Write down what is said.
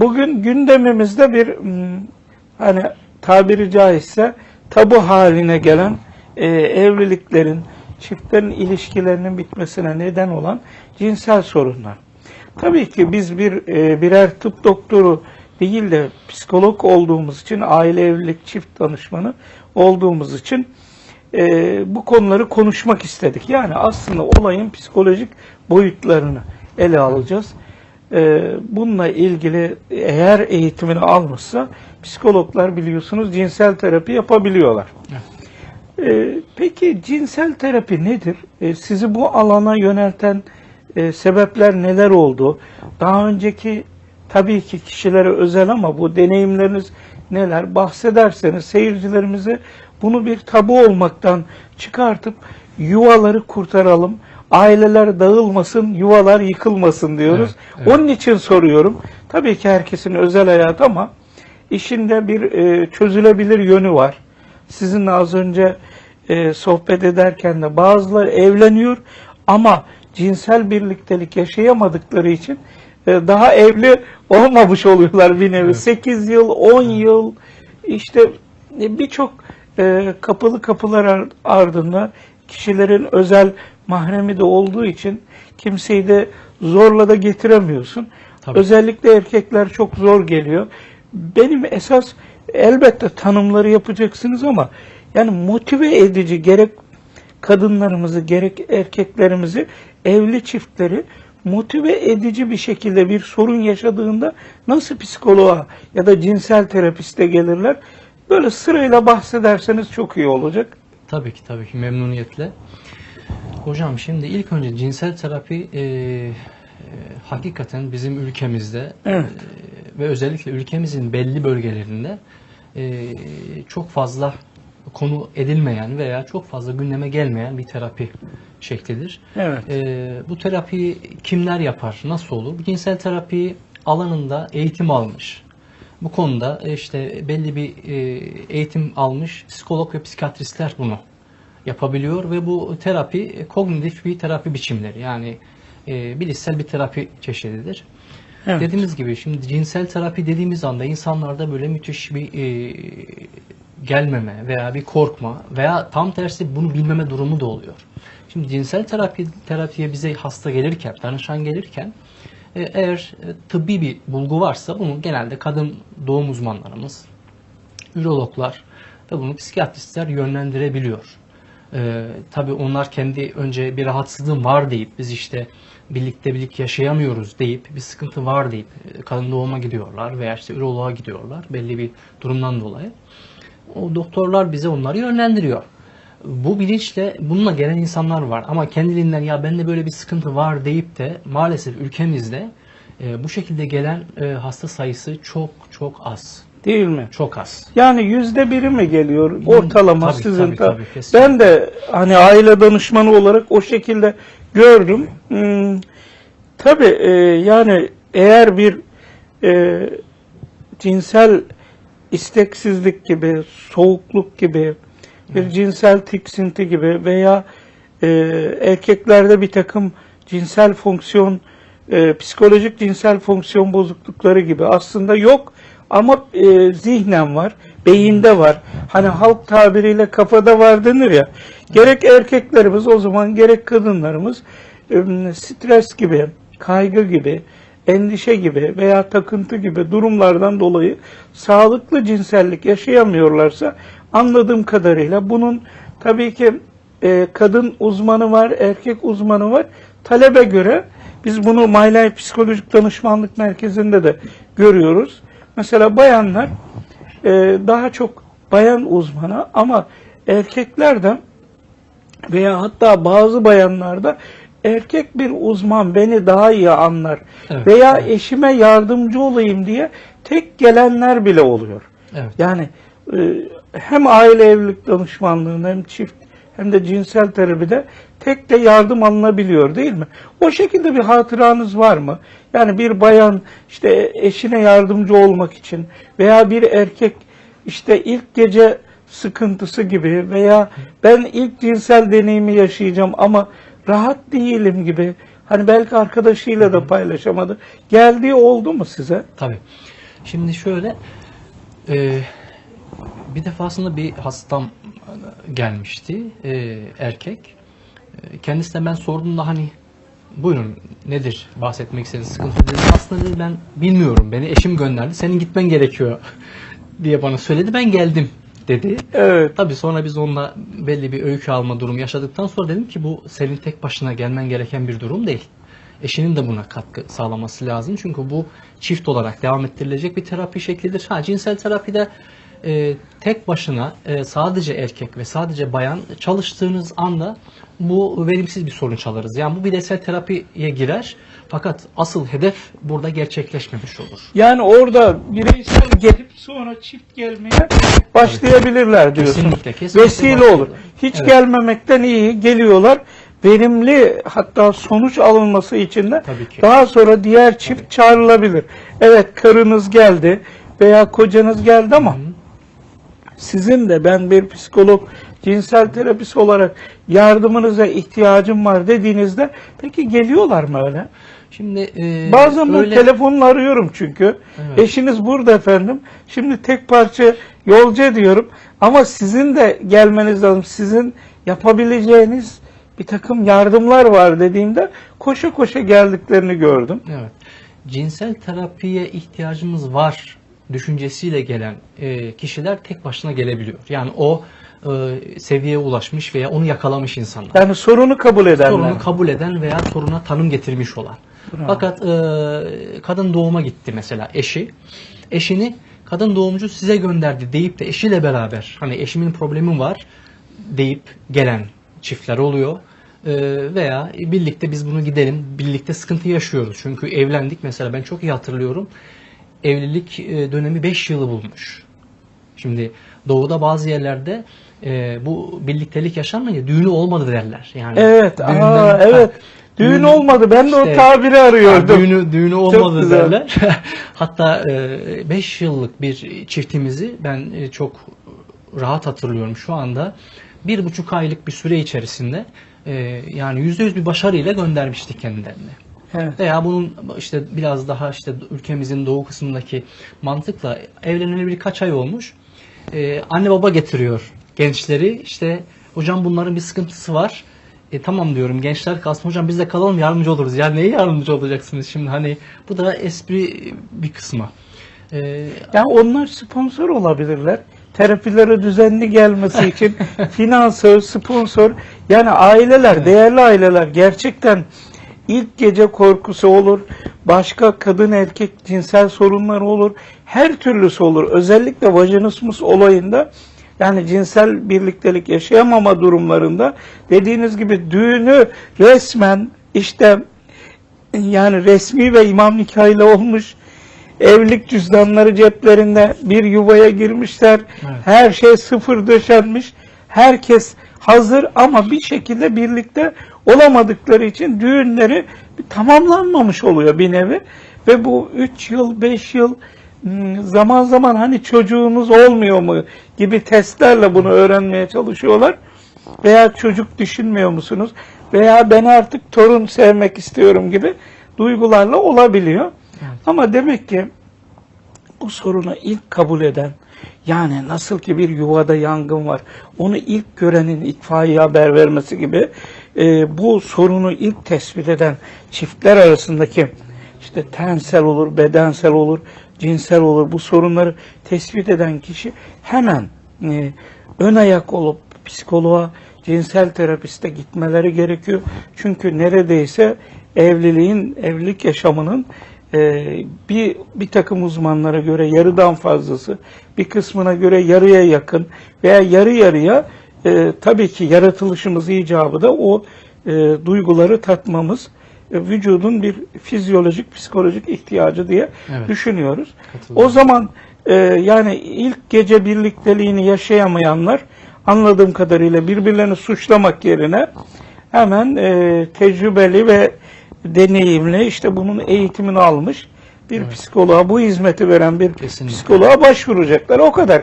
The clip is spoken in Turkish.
Bugün gündemimizde bir hmm, hani tabiri caizse tabu haline gelen e, evliliklerin, çiftlerin ilişkilerinin bitmesine neden olan cinsel sorunlar. Tabii ki biz bir e, birer tıp doktoru değil de psikolog olduğumuz için, aile evlilik çift danışmanı olduğumuz için e, bu konuları konuşmak istedik. Yani aslında olayın psikolojik boyutlarını ele alacağız. E, bununla ilgili eğer eğitimini almışsa psikologlar biliyorsunuz cinsel terapi yapabiliyorlar. E, peki cinsel terapi nedir? E, sizi bu alana yönelten e, sebepler neler oldu? Daha önceki tabii ki kişilere özel ama bu deneyimleriniz neler? Bahsederseniz seyircilerimize bunu bir tabu olmaktan çıkartıp yuvaları kurtaralım. Aileler dağılmasın, yuvalar yıkılmasın diyoruz. Evet, evet. Onun için soruyorum. Tabii ki herkesin özel hayatı ama işinde bir e, çözülebilir yönü var. Sizinle az önce e, sohbet ederken de bazıları evleniyor ama cinsel birliktelik yaşayamadıkları için e, daha evli olmamış oluyorlar bir nevi. Evet. 8 yıl, 10 yıl işte e, birçok e, kapılı kapılar ar- ardında kişilerin özel mahremi de olduğu için kimseyi de zorla da getiremiyorsun. Tabii. Özellikle erkekler çok zor geliyor. Benim esas elbette tanımları yapacaksınız ama yani motive edici gerek kadınlarımızı gerek erkeklerimizi evli çiftleri motive edici bir şekilde bir sorun yaşadığında nasıl psikoloğa ya da cinsel terapiste gelirler? Böyle sırayla bahsederseniz çok iyi olacak. Tabii ki tabii ki memnuniyetle. Hocam şimdi ilk önce cinsel terapi e, e, hakikaten bizim ülkemizde Evet. e, ve özellikle ülkemizin belli bölgelerinde e, çok fazla konu edilmeyen veya çok fazla gündeme gelmeyen bir terapi şeklidir. Evet. E, bu terapiyi kimler yapar, nasıl olur? Bu cinsel terapi alanında eğitim almış. Bu konuda işte belli bir e, eğitim almış psikolog ve psikiyatristler bunu yapabiliyor ve bu terapi e, kognitif bir terapi biçimleri yani e, bilişsel bir terapi çeşididir. Evet. Dediğimiz gibi şimdi cinsel terapi dediğimiz anda insanlarda böyle müthiş bir e, gelmeme veya bir korkma veya tam tersi bunu bilmeme durumu da oluyor. Şimdi cinsel terapi terapiye bize hasta gelirken, danışan gelirken e, eğer e, tıbbi bir bulgu varsa bunu genelde kadın doğum uzmanlarımız, ürologlar ve bunu psikiyatristler yönlendirebiliyor. Ee, tabii onlar kendi önce bir rahatsızlığım var deyip biz işte birlikte birlik yaşayamıyoruz deyip bir sıkıntı var deyip e, kadın doğuma gidiyorlar veya işte üroloğa gidiyorlar belli bir durumdan dolayı. O doktorlar bize onları yönlendiriyor. Bu bilinçle bununla gelen insanlar var ama kendiliğinden ya bende böyle bir sıkıntı var deyip de maalesef ülkemizde e, bu şekilde gelen e, hasta sayısı çok çok az. Değil mi? Çok az. Yani yüzde biri mi geliyor ortalama Tabii, sizin? tabii, ta- tabii, kesinlikle. ben de hani aile danışmanı olarak o şekilde gördüm. Hmm, tabii e, yani eğer bir e, cinsel isteksizlik gibi, soğukluk gibi, bir cinsel tiksinti gibi veya e, erkeklerde bir takım cinsel fonksiyon, e, psikolojik cinsel fonksiyon bozuklukları gibi aslında yok ama e, zihnen var, beyinde var. Hani halk tabiriyle kafada var denir ya. Gerek erkeklerimiz o zaman gerek kadınlarımız e, stres gibi, kaygı gibi, endişe gibi veya takıntı gibi durumlardan dolayı sağlıklı cinsellik yaşayamıyorlarsa anladığım kadarıyla bunun tabii ki e, kadın uzmanı var, erkek uzmanı var. Talebe göre biz bunu My Life Psikolojik Danışmanlık Merkezi'nde de görüyoruz. Mesela bayanlar e, daha çok bayan uzmanı ama erkekler veya hatta bazı bayanlarda erkek bir uzman beni daha iyi anlar Evet, veya evet. eşime yardımcı olayım diye tek gelenler bile oluyor. Evet. Yani e, hem aile evlilik danışmanlığında hem çift hem de cinsel terapide tek de yardım alınabiliyor değil mi? O şekilde bir hatıranız var mı? Yani bir bayan işte eşine yardımcı olmak için veya bir erkek işte ilk gece sıkıntısı gibi veya ben ilk cinsel deneyimi yaşayacağım ama rahat değilim gibi Hani belki arkadaşıyla da paylaşamadı. Geldiği oldu mu size? Tabii. Şimdi şöyle e, bir defasında bir hastam gelmişti e, erkek. E, kendisine ben sorduğumda hani buyurun nedir bahsetmek istediğiniz sıkıntı dedi. Aslında dedi ben bilmiyorum beni eşim gönderdi senin gitmen gerekiyor diye bana söyledi ben geldim dedi. Evet. Tabii sonra biz onunla belli bir öykü alma durumu yaşadıktan sonra dedim ki bu senin tek başına gelmen gereken bir durum değil. Eşinin de buna katkı sağlaması lazım. Çünkü bu çift olarak devam ettirilecek bir terapi şeklidir. Ha cinsel terapide e, tek başına e, sadece erkek ve sadece bayan çalıştığınız anda bu verimsiz bir sonuç alırız. Yani bu bireysel terapiye girer. Fakat asıl hedef burada gerçekleşmemiş olur. Yani orada bireysel gelip sonra çift gelmeye başlayabilirler diyorsun. Kesinlikle, kesinlikle Vesile olur. Hiç Evet. gelmemekten iyi geliyorlar. Verimli hatta sonuç alınması için de Tabii daha sonra diğer çift çağrılabilir. Evet karınız geldi veya kocanız geldi ama sizin de ben bir psikolog, cinsel terapist olarak yardımınıza ihtiyacım var dediğinizde peki geliyorlar mı öyle? Şimdi e, Bazen öyle- telefonla arıyorum çünkü. Evet. Eşiniz burada efendim. Şimdi tek parça yolcu ediyorum. Ama sizin de gelmeniz lazım. Sizin yapabileceğiniz bir takım yardımlar var dediğimde koşa koşa geldiklerini gördüm. Evet. Cinsel terapiye ihtiyacımız var düşüncesiyle gelen e, kişiler tek başına gelebiliyor. Yani o e, seviyeye ulaşmış veya onu yakalamış insanlar. Yani sorunu kabul edenler. Sorunu kabul eden veya soruna tanım getirmiş olan. Bravo. Fakat e, kadın doğuma gitti mesela eşi. Eşini kadın doğumcu size gönderdi deyip de eşiyle beraber hani eşimin problemi var deyip gelen çiftler oluyor. E, veya birlikte biz bunu gidelim, birlikte sıkıntı yaşıyoruz. Çünkü evlendik mesela ben çok iyi hatırlıyorum. Evlilik e, dönemi 5 yılı bulmuş. Şimdi doğuda bazı yerlerde e, bu birliktelik yaşanmayınca düğünü olmadı derler. Yani Evet, aa, düğünden- evet. Ha, Düğün düğün- olmadı. Ben de o işte- tabiri Ha, arıyordum. düğünü düğünü olmadı güzel. derler. Hatta 5 yıllık bir çiftimizi ben e, çok rahat hatırlıyorum şu anda. Bir buçuk aylık bir süre içerisinde e, yani yüzde yüz bir başarıyla göndermiştik kendilerini. Evet. Veya bunun işte biraz daha işte ülkemizin doğu kısmındaki mantıkla evleneli birkaç ay olmuş. Ee, anne baba getiriyor gençleri. İşte hocam bunların bir sıkıntısı var. E, tamam diyorum gençler kalsın hocam biz de kalalım yardımcı oluruz. Ya neye yardımcı olacaksınız şimdi hani bu da espri bir kısmı. Ee, Yani onlar sponsor olabilirler. Terapilere düzenli gelmesi için finansör, sponsor. Yani aileler, değerli aileler gerçekten ilk gece korkusu olur. Başka kadın erkek cinsel sorunlar olur. Her türlüsü olur. Özellikle vajinismus olayında yani cinsel birliktelik yaşayamama durumlarında dediğiniz gibi düğünü resmen işte yani resmi ve imam nikahıyla olmuş evlilik cüzdanları ceplerinde bir yuvaya girmişler. Evet. Her şey sıfır döşenmiş. Herkes hazır ama bir şekilde birlikte olamadıkları için düğünleri tamamlanmamış oluyor bir nevi. Ve bu 3 yıl, 5 yıl hmm, zaman zaman hani çocuğunuz olmuyor mu gibi testlerle bunu öğrenmeye çalışıyorlar. Veya çocuk düşünmüyor musunuz? Veya ben artık torun sevmek istiyorum gibi duygularla olabiliyor. Ama demek ki bu sorunu ilk kabul eden, yani nasıl ki bir yuvada yangın var, onu ilk görenin itfaiye haber vermesi gibi e, bu sorunu ilk tespit eden çiftler arasındaki işte tensel olur, bedensel olur, cinsel olur bu sorunları tespit eden kişi hemen e, ön ayak olup psikoloğa, cinsel terapiste gitmeleri gerekiyor. Çünkü neredeyse evliliğin, evlilik yaşamının e, bir bir takım uzmanlara göre yarıdan fazlası, bir kısmına göre yarıya yakın veya yarı yarıya e, tabii ki yaratılışımız icabı da o e, duyguları tatmamız e, vücudun bir fizyolojik, psikolojik ihtiyacı diye Evet. düşünüyoruz. O zaman e, yani ilk gece birlikteliğini yaşayamayanlar anladığım kadarıyla birbirlerini suçlamak yerine hemen e, tecrübeli ve deneyimli işte bunun eğitimini almış bir psikoloğa bu hizmeti veren bir Kesinlikle. psikoloğa başvuracaklar o kadar.